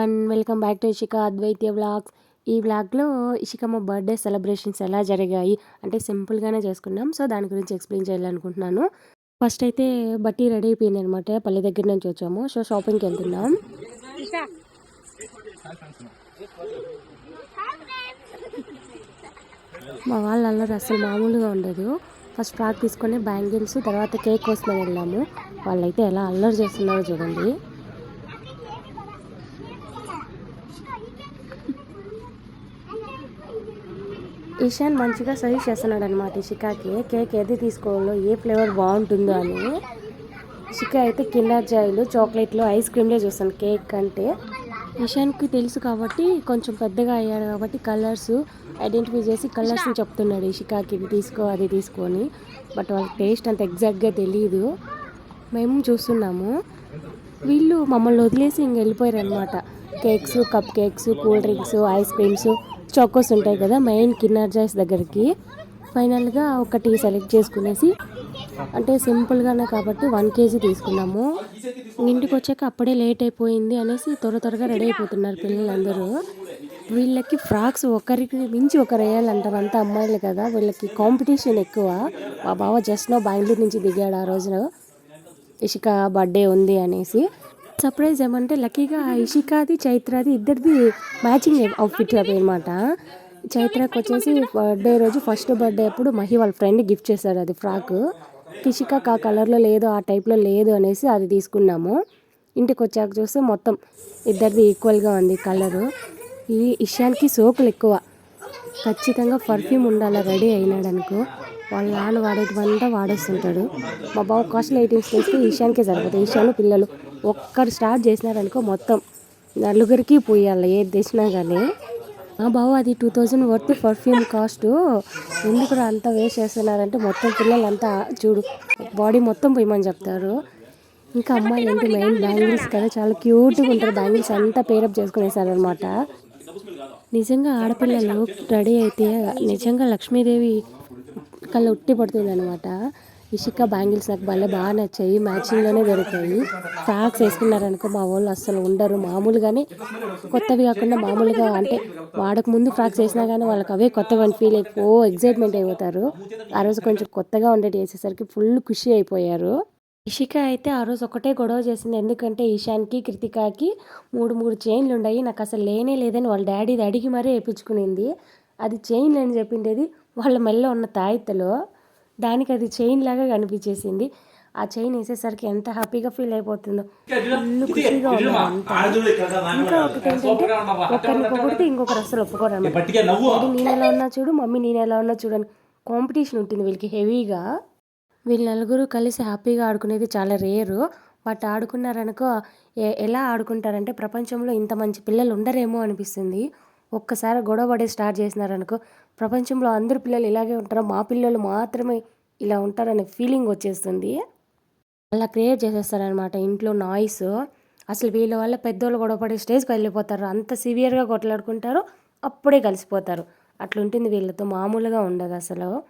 And welcome back to Ishika Advaitya vlogs. ఈ వ్లాగ్లో ఇషికమ్మ birthday celebrations ఎలా జరిగాయి అంటే సింపుల్గానే చేసుకున్నాం. సో దాని గురించి ఎక్స్ప్లెయిన్ చేయాలనుకుంటున్నాను. ఫస్ట్ అయితే బట్టి రెడీ అయిపోయింది అనమాట పల్లె దగ్గర నుంచి వచ్చాము. సో షాపింగ్కి వెళ్తున్నాం. మా వాళ్ళ అల్లరి అసలు మామూలుగా ఉండదు. ఫస్ట్ ఫ్రాక్ తీసుకొని బ్యాంగిల్స్ తర్వాత కేక్ కోసం వెళ్ళాము. వాళ్ళైతే ఎలా అల్లరి చేస్తున్నారో చూడండి. ఇషాన్ మంచిగా సజెస్ట్ చేస్తున్నాడు అనమాట షికాకి. కేక్ ఏది తీసుకోవాలో ఏ ఫ్లేవర్ బాగుంటుందో అని. షికా అయితే కిండర్ జాయిలు చాక్లెట్లు ఐస్ క్రీమ్లే చూస్తాను కేక్ కంటే. ఇషాన్కి తెలుసు కాబట్టి కొంచెం పెద్దగా అయ్యాడు కాబట్టి కలర్స్ ఐడెంటిఫై చేసి కలర్స్ చెప్తున్నాడు షికాకి. ఇది తీసుకో అది తీసుకొని బట్ వాళ్ళకి టేస్ట్ అంత ఎగ్జాక్ట్గా తెలియదు మేము చూస్తున్నాము. వీళ్ళు మమ్మల్ని వదిలేసి ఇంక వెళ్ళిపోయారు అనమాట cakes cupcakes cool drinks ice creams Chocos ఉంటాయి కదా మెయిన్ కిన్నర్ జాయ్స్ దగ్గరికి. ఫైనల్గా ఒకటి సెలెక్ట్ చేసుకునేసి అంటే సింపుల్గానే కాబట్టి వన్ కేజీ తీసుకున్నాము. ఇంటికి వచ్చాక అప్పుడే లేట్ అయిపోయింది అనేసి త్వర త్వరగా రెడీ అయిపోతున్నారు పిల్లలందరూ. వీళ్ళకి ఫ్రాక్స్ ఒకరికి మించి ఒకరు వేయాలంటారు అంతా అమ్మాయిలు కదా. వీళ్ళకి కాంపిటీషన్ ఎక్కువ. మా బావ జస్ట్ నో బెంగళూరు నుంచి దిగాడు ఆ రోజున. ఇషిక బర్త్డే ఉంది అనేసి. సర్ప్రైజ్ ఏమంటే లక్కీగా ఇషికాది చైత్రాది ఇద్దరిది మ్యాచింగ్ అవుట్ఫిట్ అనమాట చైత్రకు వచ్చేసి బర్త్డే రోజు ఫస్ట్ బర్త్డే అప్పుడు మహి వాళ్ళ ఫ్రెండ్ గిఫ్ట్ చేశాడు అది ఫ్రాక్. కిషికాక్ ఆ కలర్లో లేదు ఆ టైప్లో లేదు అనేసి అది తీసుకున్నాము. ఇంటికి వచ్చాక చూస్తే మొత్తం ఇద్దరిది ఈక్వల్గా ఉంది కలరు ఈ ఇషాన్కి సోకులు ఎక్కువ. ఖచ్చితంగా పర్ఫ్యూమ్ ఉండాలి రెడీ అయినాడనుకో వాళ్ళ నాన్న వాడేటివంతా వాడేస్తుంటాడు. మా బావ కాస్ట్లీ ఐటమ్స్ తెస్తే ఈశాన్కే సరిపోతుంది ఈశాన్ పిల్లలు. ఒక్కరు స్టార్ట్ చేసినారనుకో మొత్తం నలుగురికి పోయాలి ఏది తెచ్చినా కానీ ఆ బావ అది two thousand worth perfume cost ఎందుకు అంత వేస్ట్ చేస్తున్నారంటే మొత్తం పిల్లలంతా చూడు బాడీ మొత్తం పోయమని చెప్తారు. ఇంకా అమ్మాయి ఏంటి మెయిన్ బ్యాంగిల్స్ కదా చాలా క్యూట్గా ఉంటారు బ్యాంగిల్స్ అంతా పేరప్ చేసుకునేసారనమాట నిజంగా ఆడపిల్లలు రెడీ అయితే నిజంగా లక్ష్మీదేవి కళ్ళు ఉట్టి పడుతుంది అనమాట ఇషిక బ్యాంగిల్స్ నాకు భలే బాగా నచ్చాయి. మ్యాచింగ్లోనే దొరికాయి. ఫ్రాక్స్ వేసుకున్నారనుకో మా వాళ్ళు అస్సలు ఉండరు. మామూలుగానే కొత్తవి కాకుండా మామూలుగా అంటే వాడక ముందు ఫ్రాక్స్ వేసినా కానీ వాళ్ళకి అవే కొత్తగా అని ఫీల్ అయిపో ఎగ్జైట్మెంట్ అయిపోతారు. ఆ రోజు కొంచెం కొత్తగా ఉండేటి వేసేసరికి ఫుల్ ఖుషి అయిపోయారు. ఇషిక అయితే ఆ రోజు ఒకటే గొడవ చేసింది. ఎందుకంటే ఈశాన్కి కృతికాకి మూడు మూడు చైన్లు ఉన్నాయి. నాకు అసలు లేనే లేదని వాళ్ళ డాడీది అడిగి మరీ వేయించుకునింది అది చైన్ అని చెప్పిండేది వాళ్ళ మెల్ల ఉన్న తాయితలో దానికి అది చైన్ లాగా కనిపించేసింది. ఆ చైన్ వేసేసరికి ఎంత హ్యాపీగా ఫీల్ అయిపోతుందో. ఫుల్ ఖుషిగా అంతా. ఇంకా ఒకటి ఏంటంటే ఒకరిని పొగిడితే ఇంకొకరు అసలు ఒప్పుకోరు నేను ఎలా ఉన్నా చూడు మమ్మీ నేను ఎలా ఉన్నా చూడని కాంపిటీషన్ ఉంటుంది వీళ్ళకి హెవీగా. వీళ్ళు నలుగురు కలిసి హ్యాపీగా ఆడుకునేది చాలా రేరు. బట్ ఆడుకున్నారనుకో ఎలా ఆడుకుంటారంటే ప్రపంచంలో ఇంత మంచి పిల్లలు ఉండరేమో అనిపిస్తుంది. ఒక్కసారి గొడవ పడే స్టార్ట్ చేసినారనుకో ప్రపంచంలో అందరు పిల్లలు ఇలాగే ఉంటారు? మా పిల్లలు మాత్రమే ఇలా ఉంటారనే ఫీలింగ్ వచ్చేస్తుంది. అలా క్రియేట్ చేసేస్తారనమాట ఇంట్లో నాయిస్. అసలు వీళ్ళ వల్ల పెద్దోళ్ళు గొడవ పడే స్టేజ్కి వెళ్ళిపోతారు. అంత సివియర్గా కొట్లాడుకుంటారు అప్పుడే కలిసిపోతారు. అట్లుంటుంది వీళ్ళతో మామూలుగా ఉండదు అసలు.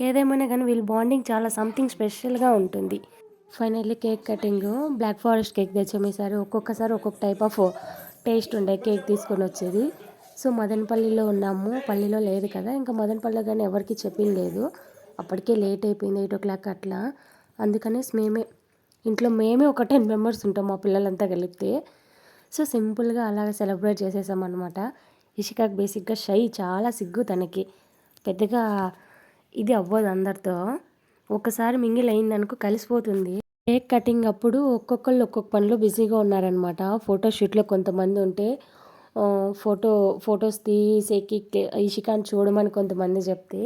ఏదేమైనా కానీ వీళ్ళ బాండింగ్ చాలా సంథింగ్ స్పెషల్గా ఉంటుంది. Finally cake cutting black forest cake తెచ్చాము ఈసారి ఒక్కొక్కసారి ఒక్కొక్క టైప్ ఆఫ్ టేస్ట్ ఉండే కేక్ తీసుకొని వచ్చేది. సో మదనపల్లిలో ఉన్నాము. పల్లిలో లేదు కదా. ఇంకా మదనపల్లిలో కానీ ఎవరికి చెప్పింది లేదు. అప్పటికే లేట్ అయిపోయింది ఎయిట్ ఓ క్లాక్ అట్లా. అందుకనేసి మేమే ఇంట్లో మేమే ఒక టెన్ మెంబర్స్ ఉంటాం మా పిల్లలంతా కలిపితే. సో సింపుల్గా అలాగ సెలబ్రేట్ చేసేసాం అనమాట ఇషికాకి బేసిక్గా షై చాలా సిగ్గు తనకి. పెద్దగా ఇది అవ్వదు అందరితో. ఒకసారి మింగిల్ అయిందనుకో కలిసిపోతుంది. కేక్ కటింగ్ అప్పుడు ఒక్కొక్కళ్ళు ఒక్కొక్క పనిలో బిజీగా ఉన్నారనమాట ఫోటోషూట్లో కొంతమంది ఉంటే ఫోటో ఫొటోస్ తీసేకి ఇషికాని చూడమని కొంతమంది చెప్తే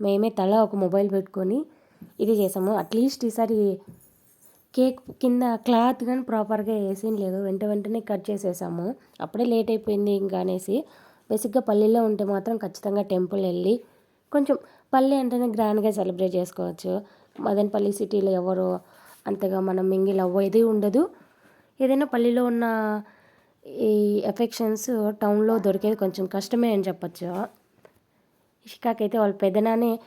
మేమే తల ఒక మొబైల్ పెట్టుకొని ఇది చేసాము. అట్లీస్ట్ ఈసారి కేక్ కింద క్లాత్ కానీ ప్రాపర్గా వేసి లేదు. వెంట వెంటనే కట్ చేసేసాము. అప్పుడే లేట్ అయిపోయింది ఇంకా అనేసి. బేసిక్గా పల్లెల్లో ఉంటే మాత్రం ఖచ్చితంగా టెంపుల్ వెళ్ళి కొంచెం పల్లె అంటేనే గ్రాండ్గా సెలబ్రేట్ చేసుకోవచ్చు. మదనపల్లి సిటీలో ఎవరు అంతగా మనం మింగిల్ అవ్వేది ఉండదు. ఏదైనా పల్లెలో ఉన్న ఈ ఎఫెక్షన్స్ టౌన్లో దొరికేది కొంచెం కష్టమే అని చెప్పచ్చు. ఇషికాకైతే వాళ్ళ పెద్దనానే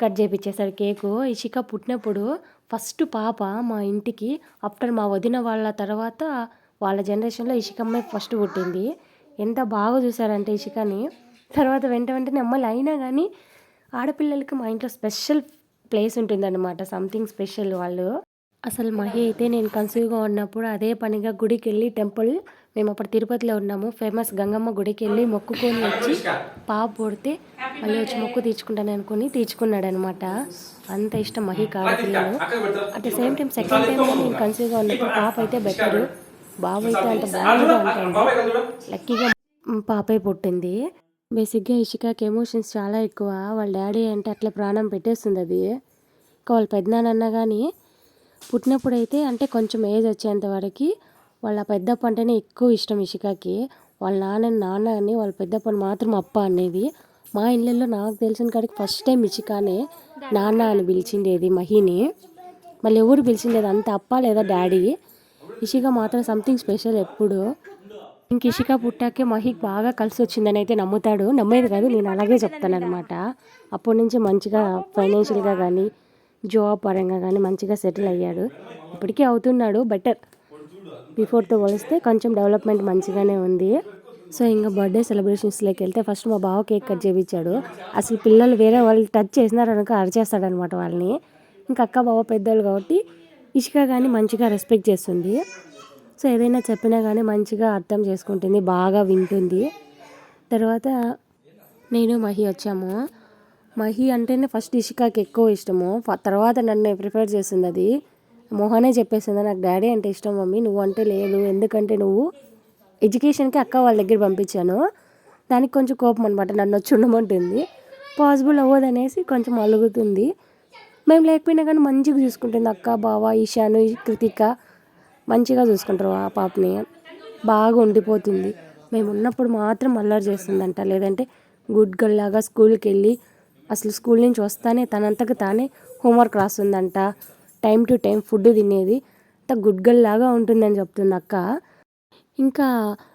కట్ చేపించేశారు కేకు. ఇషిక పుట్టినప్పుడు ఫస్ట్ పాప మా ఇంటికి ఆఫ్టర్ మా వదిన వాళ్ళ తర్వాత వాళ్ళ జనరేషన్లో ఇషికమ్మే ఫస్ట్ పుట్టింది. ఎంత బాగా చూసారంటే ఇషికని. తర్వాత వెంట వెంటనే అమ్మాయిలు అయినా కానీ ఆడపిల్లలకి మా ఇంట్లో స్పెషల్ ప్లేస్ ఉంటుందన్నమాట. సంథింగ్ స్పెషల్ వాళ్ళు. అసలు మహి అయితే నేను కన్సీవ్గా ఉన్నప్పుడు అదే పనిగా గుడికి వెళ్ళి టెంపుల్ మేము అప్పుడు తిరుపతిలో ఉన్నాము. ఫేమస్ గంగమ్మ గుడికి వెళ్ళి మొక్కుకొని వచ్చి పాప పుడితే మళ్ళీ వచ్చి మొక్కు తీర్చుకుంటాను అనుకుని తీర్చుకున్నాడు అనమాట అంత ఇష్టం మహి ఆడపిల్లలు at the same time second time నేను కన్సీవ్గా ఉన్నప్పుడు పాప అయితే బెటర్ బాబు అయితే అంత బాగుంది అంటాను లక్కీగా పాపే పుట్టింది. బేసిక్గా ఇషికాకి ఎమోషన్స్ చాలా ఎక్కువ. వాళ్ళ డాడీ అంటే అట్లా ప్రాణం పెట్టేస్తుంది అది. ఇంకా వాళ్ళ పెద్దనాన్న కానీ పుట్టినప్పుడైతే అంటే కొంచెం ఏజ్ వచ్చేంత వరకు వాళ్ళ పెద్దప్ప అంటేనే ఎక్కువ ఇష్టం ఇషికాకి. వాళ్ళ నాన్న నాన్న అని వాళ్ళ పెద్దప్పని మాత్రం అప్ప అనేది. మా ఇళ్ళల్లో నాకు తెలిసిన కాడికి ఫస్ట్ టైం ఇషికానే నాన్న అని పిలిచిండేది మహిని. మళ్ళీ ఎవరు పిలిచిండేది అంత అప్ప లేదా డాడీ? ఇషిక మాత్రం సంథింగ్ స్పెషల్ ఎప్పుడు. ఇంక ఇషిక పుట్టాకే మహిక్ బాగా కలిసి వచ్చిందని అయితే నమ్ముతాడు. నమ్మేది కాదు నేను అలాగే చెప్తాను అనమాట అప్పటి నుంచి మంచిగా ఫైనాన్షియల్గా కానీ జాబ్ పరంగా కానీ మంచిగా సెటిల్ అయ్యాడు. ఇప్పటికీ అవుతున్నాడు బెటర్ బిఫోర్తో పోలిస్తే కొంచెం డెవలప్మెంట్ మంచిగానే ఉంది. సో ఇంకా బర్త్డే సెలబ్రేషన్స్లోకి వెళ్తే ఫస్ట్ మా బావ కేక్ కట్ చేయించాడు అసలు పిల్లలు వేరే వాళ్ళు టచ్ చేసినారనుకో అరిచేస్తాడనమాట వాళ్ళని. ఇంకా అక్క బావ పెద్దోళ్ళు కాబట్టి ఇషిక కానీ మంచిగా రెస్పెక్ట్ చేస్తుంది. సో ఏదైనా చెప్పినా కానీ మంచిగా అర్థం చేసుకుంటుంది బాగా వింటుంది. తర్వాత నేను మహి వచ్చాము. మహి అంటేనే ఫస్ట్ ఇషికాకి ఎక్కువ ఇష్టము. తర్వాత నన్ను ప్రిఫర్ చేస్తుంది అది. మోహనే చెప్పేసింది నాకు డాడీ అంటే ఇష్టం మమ్మీ నువ్వు అంటే లేదు. ఎందుకంటే నువ్వు ఎడ్యుకేషన్కి అక్క వాళ్ళ దగ్గర పంపించాను. దానికి కొంచెం కోపం అనమాట నన్ను వచ్చి ఉండమంటుంది. పాసిబుల్ అవ్వదనేసి కొంచెం అలుగుతుంది. మేము లేకపోయినా కానీ మంచిగా చూసుకుంటుంది అక్క బావ ఈశాను కృతిక. మంచిగా చూసుకుంటారు ఆ పాపని. బాగా ఉండిపోతుంది. మేము ఉన్నప్పుడు మాత్రం అల్లరి చేస్తుందంట. లేదంటే గుడ్ గర్ల్ లాగా స్కూల్కి వెళ్ళి అసలు స్కూల్ నుంచి వస్తానే తనంతకు తానే హోంవర్క్ రాస్తుందంట. టైం టు టైం ఫుడ్ తినేది. అంత గుడ్ గర్ల్ లాగా ఉంటుందని చెప్తుంది అక్క. ఇంకా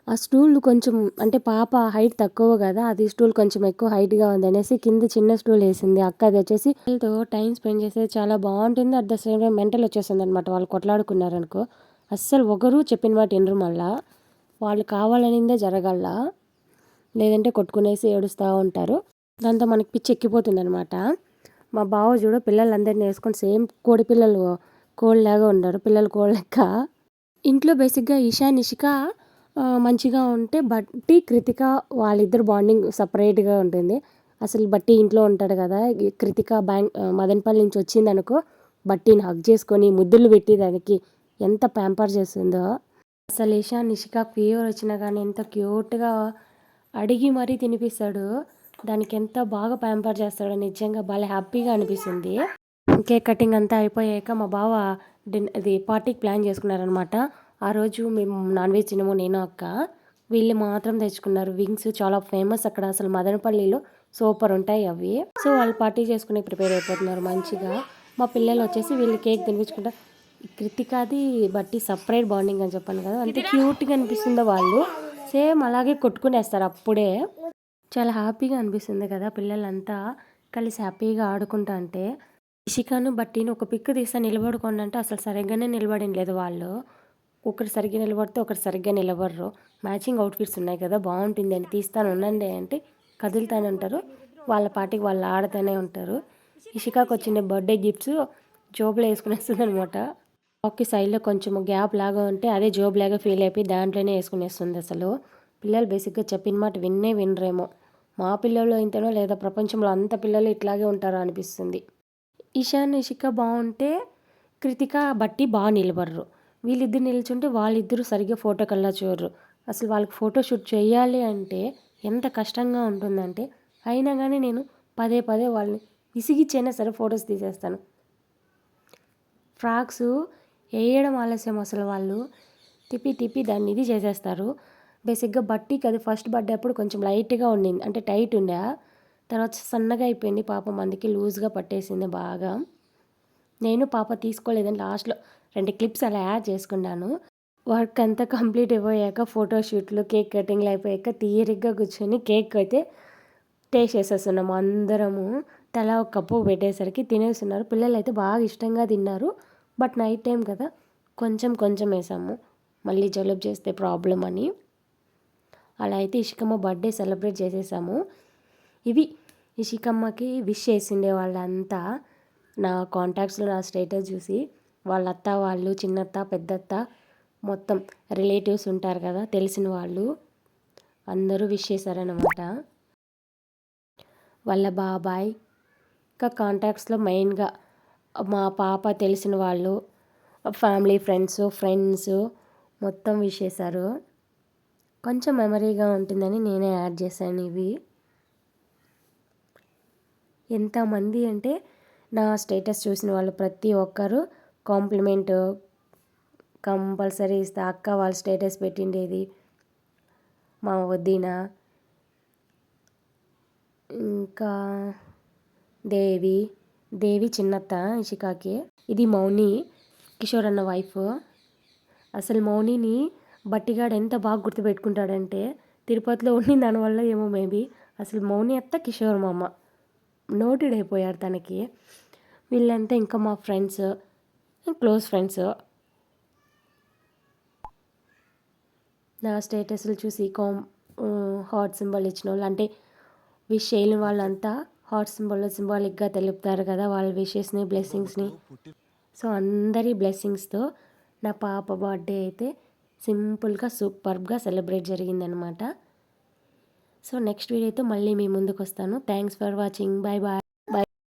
ఆ స్టూల్ కొంచెం అంటే పాప హైట్ తక్కువ కదా అది స్టూల్ కొంచెం ఎక్కువ హైట్గా ఉంది అనేసి కింద చిన్న స్టూల్ వేసింది. అక్క అది వచ్చేసి వాళ్ళతో టైం స్పెండ్ చేసేది చాలా బాగుంటుంది. At the same time mental వచ్చేసింది అనమాట వాళ్ళు కొట్లాడుకున్నారనుకో. అస్సలు ఒకరు చెప్పిన మాట వినరు మళ్ళా. వాళ్ళు కావాలనిందే జరగల. లేదంటే కొట్టుకునేసి ఏడుస్తూ ఉంటారు. దాంతో మనకి పిచ్చి ఎక్కిపోతుంది అనమాట మా బావ చూడు పిల్లలందరినీ వేసుకొని సేమ్ కోడి పిల్లలు కోళ్ళలాగా ఉన్నారు పిల్లలు కోళ్ళ లెక్క ఇంట్లో బేసిక్గా ఈషా నిషిక మంచిగా ఉంటే బట్టి కృతిక వాళ్ళిద్దరు బాండింగ్ సపరేట్గా ఉంటుంది. అసలు బట్టి ఇంట్లో ఉంటాడు కదా కృతిక బ్యాంక్ మదనపల్లి నుంచి వచ్చిందనుకో బట్టిని హగ్ చేసుకొని ముద్దులు పెట్టి దానికి ఎంత ప్యాంపర్ చేస్తుందో. అసలు ఈషా నిషిక ఫీవర్ వచ్చినా కానీ ఎంత క్యూట్గా అడిగి మరీ తినిపిస్తాడు. దానికి ఎంత బాగా ప్యాంపర్ చేస్తాడో నిజంగా భలే హ్యాపీగా అనిపిస్తుంది. కేక్ కటింగ్ అంతా అయిపోయాక మా బావ డిన్ అది పార్టీకి ప్లాన్ చేసుకున్నారనమాట ఆ రోజు మేము నాన్ వెజ్ తినము నేను అక్క. వీళ్ళు మాత్రం తెచ్చుకున్నారు. వింగ్స్ చాలా ఫేమస్ అక్కడ. అసలు మదనపల్లిలో సూపర్ ఉంటాయి అవి. సో వాళ్ళు పార్టీ చేసుకుని ప్రిపేర్ అయిపోతున్నారు మంచిగా. మా పిల్లలు వచ్చేసి వీళ్ళు కేక్ తినిపించుకుంటా కృతికాది బట్టి సపరేట్ బాండింగ్ అని చెప్పాను కదా. అంతే క్యూట్గా అనిపిస్తుందో వాళ్ళు. సేమ్ అలాగే కొట్టుకునేస్తారు అప్పుడే. చాలా హ్యాపీగా అనిపిస్తుంది కదా పిల్లలంతా కలిసి హ్యాపీగా ఆడుకుంటా అంటే. ఇషికాను బట్టిని ఒక పిక్ తీస్తా నిలబడుకోండి అంటే అసలు సరిగ్గానే నిలబడిన లేదు వాళ్ళు. ఒకరు సరిగ్గా నిలబడితే ఒకరు సరిగ్గా నిలబడరు. మ్యాచింగ్ అవుట్ఫిట్స్ ఉన్నాయి కదా బాగుంటుంది అని తీస్తాను ఉండండి అంటే కదులుతానంటారు వాళ్ళ పాటికి వాళ్ళు ఆడుతూనే ఉంటారు. ఇషికాకు వచ్చిన బర్త్డే గిఫ్ట్స్ జోబులో వేసుకునేస్తుంది అనమాట ఒకే సైడ్లో కొంచెం గ్యాప్ లాగా ఉంటే అదే జోబ్ లాగా ఫీల్ అయిపోయి దాంట్లోనే వేసుకునేస్తుంది అసలు. పిల్లలు బేసిక్గా చెప్పిన మాట విన్నే వినరేమో. మా పిల్లలు ఇంతనో లేదా ప్రపంచంలో అంత పిల్లలు ఇట్లాగే ఉంటారో అనిపిస్తుంది. ఇషాన్ ఇషిక బాగుంటే కృతిక బట్టి బాగా నిలబడరు. వీళ్ళిద్దరు నిల్చుంటే వాళ్ళిద్దరూ సరిగ్గా ఫోటో కల్లా చూడరు. అసలు వాళ్ళకి ఫోటో షూట్ చేయాలి అంటే ఎంత కష్టంగా ఉంటుందంటే అయినా కానీ నేను పదే పదే వాళ్ళని విసిగిచ్చైనా సరే ఫొటోస్ తీసేస్తాను. ఫ్రాక్స్ వేయడం ఆలస్యం అసలు వాళ్ళు. తిప్పి తిప్పి దాన్ని ఇది చేసేస్తారు. బేసిక్గా బట్టీకి అది ఫస్ట్ బర్త్డే అప్పుడు కొంచెం లైట్గా ఉండింది. అంటే టైట్ ఉండే. తర్వాత సన్నగా అయిపోయింది పాపం. అందుకే లూజ్గా పట్టేసింది బాగా. నేను పాప తీసుకోలేదని లాస్ట్లో రెండు క్లిప్స్ అలా యాడ్ చేసుకున్నాను. వర్క్ అంతా కంప్లీట్ అయిపోయాక ఫోటోషూట్లు కేక్ కటింగ్లు అయిపోయాక తీరిగ్గా కూర్చొని కేక్ అయితే టేస్ట్ చేసేస్తున్నాము అందరము. తల ఒక కప్పు పెట్టేసరికి తినేస్తున్నారు. పిల్లలు అయితే బాగా ఇష్టంగా తిన్నారు. బట్ నైట్ టైం కదా కొంచెం కొంచెం వేసాము. మళ్ళీ జలుబు చేస్తే ప్రాబ్లం అని అలా అయితే ఇషికమ్మ బర్త్డే సెలబ్రేట్ చేసేసాము. ఇవి ఇషికమ్మకి విష్ చేసిండే వాళ్ళంతా నా కాంటాక్ట్స్లో నా స్టేటస్ చూసి వాళ్ళ అత్త వాళ్ళు చిన్నత్త పెద్దత్త మొత్తం రిలేటివ్స్ ఉంటారు కదా తెలిసిన వాళ్ళు అందరూ విష్ చేశారనమాట వాళ్ళ బాబాయ్ ఇంకా కాంటాక్ట్స్లో మెయిన్గా మా పాప తెలిసిన వాళ్ళు ఫ్యామిలీ ఫ్రెండ్స్ ఫ్రెండ్స్ మొత్తం విష్ చేశారు. కొంచెం మెమరీగా ఉంటుందని నేనే యాడ్ చేశాను ఇవి. ఎంతమంది అంటే నా స్టేటస్ చూసిన వాళ్ళు ప్రతి ఒక్కరు కాంప్లిమెంట్ కంపల్సరీ ఇస్తా. అక్క వాళ్ళ స్టేటస్ పెట్టిండేది మా వదిన. ఇంకా దేవి. దేవి చిన్నత్త ఇషికాకి. ఇది మౌని కిషోర్ అన్న వైఫ్. అసలు మౌనిని బట్టిగాడు ఎంత బాగా గుర్తుపెట్టుకుంటాడంటే తిరుపతిలో ఉండి దానివల్ల ఏమో మేబీ అసలు మౌని అత్త కిషోర్ మామ. నోటెడ్ అయిపోయారు తనకి. వీళ్ళంతా ఇంకా మా ఫ్రెండ్స్ క్లోజ్ ఫ్రెండ్స్. నా స్టేటస్లు చూసి కామ్ హాట్ సింబల్ ఇచ్చిన వాళ్ళు అంటే విష్ చేయని వాళ్ళంతా హాట్ సింబల్ సింబాలిక్గా తెలుపుతారు కదా వాళ్ళ విషెస్ని బ్లెస్సింగ్స్ని. సో అందరి బ్లెస్సింగ్స్తో నా పాప బర్త్డే అయితే సింపుల్గా సూపర్గా సెలబ్రేట్ జరిగిందనమాట సో నెక్స్ట్ వీడియోతో మళ్ళీ మీ ముందుకు వస్తాను thanks for watching. Bye bye